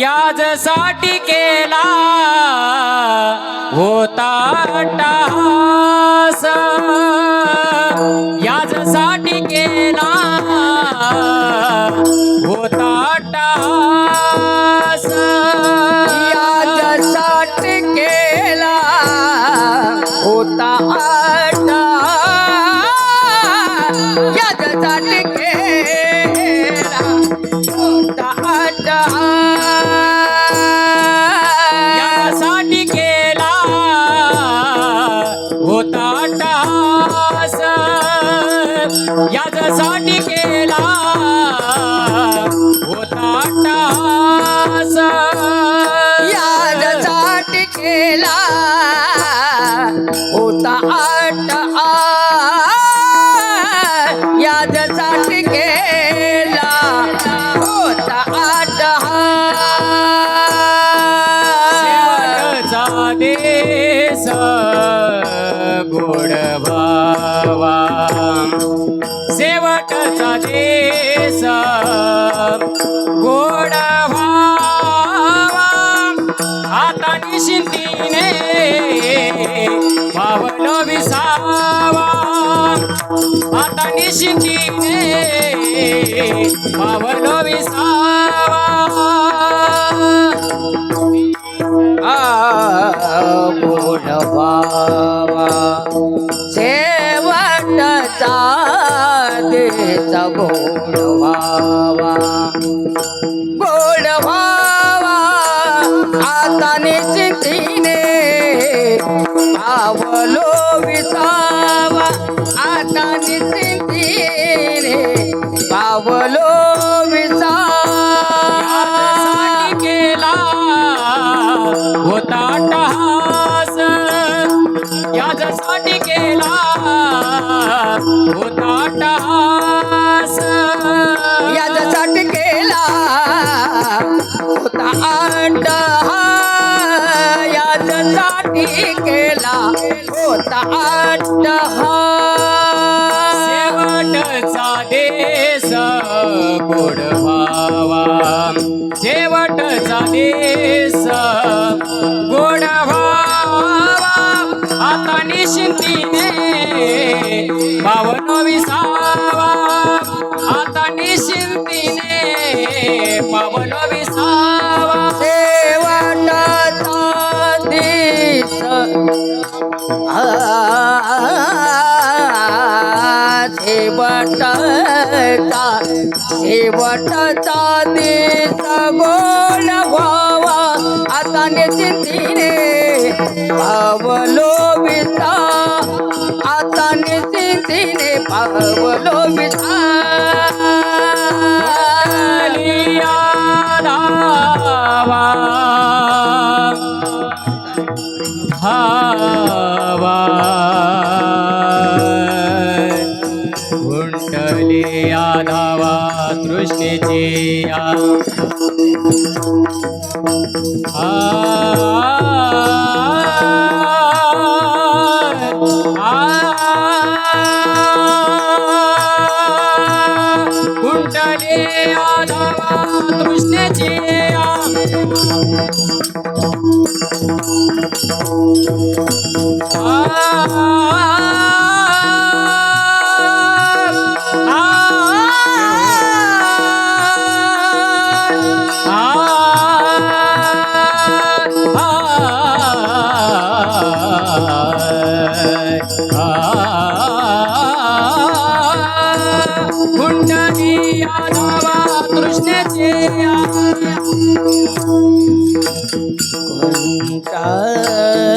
याजसाठी केला होता यासाठी केला होता टास याच्यासाठी केला होता आटा याच्यासाठी केला होता आटा शेवटचा देश गोड भावा. शेवटचा देश गोडा व्हावा. आता निशिंतीने पावलं विसावा. आता निशिंतीने पावलं विसावा. गोड बाबा गोड बाबा आता निश्चितीने पावलो विसावा आता निश्चितीने पावलो यासाठी केला होता टहास केला होता याच्यासाठी केला होता शेवटचा देश गोड भावा शेवटचा देश गोड भावा आता निशिंतीने पावन विसावा. आता निशिंतीने पावन शेवटचा देश गोड व्हावा. आता निश्चितीने पावलो विता आता निश्चितीने पावलो विता तृष्णेची या कुंडले आधावा तृष्णेची ah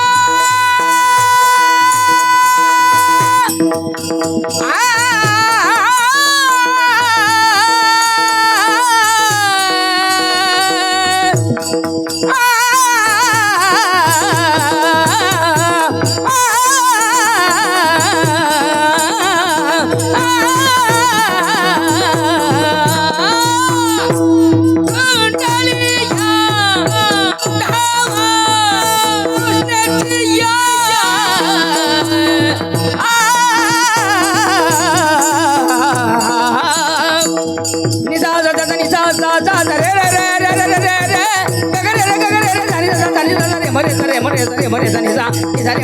a Is that a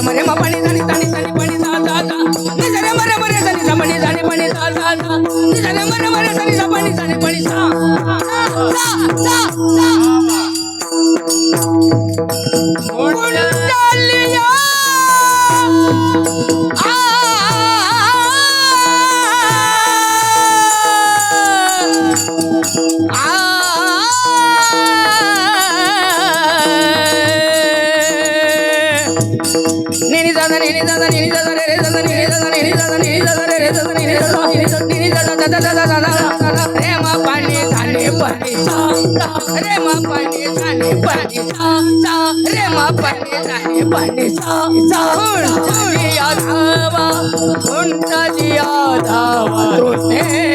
प्रेम पाणी झाले पाणी प्रेम पाणी झाले पाणी प्रेम पाणी झाले पाणी हुंटा जिया धावा हुंटा जिया धावा तुझे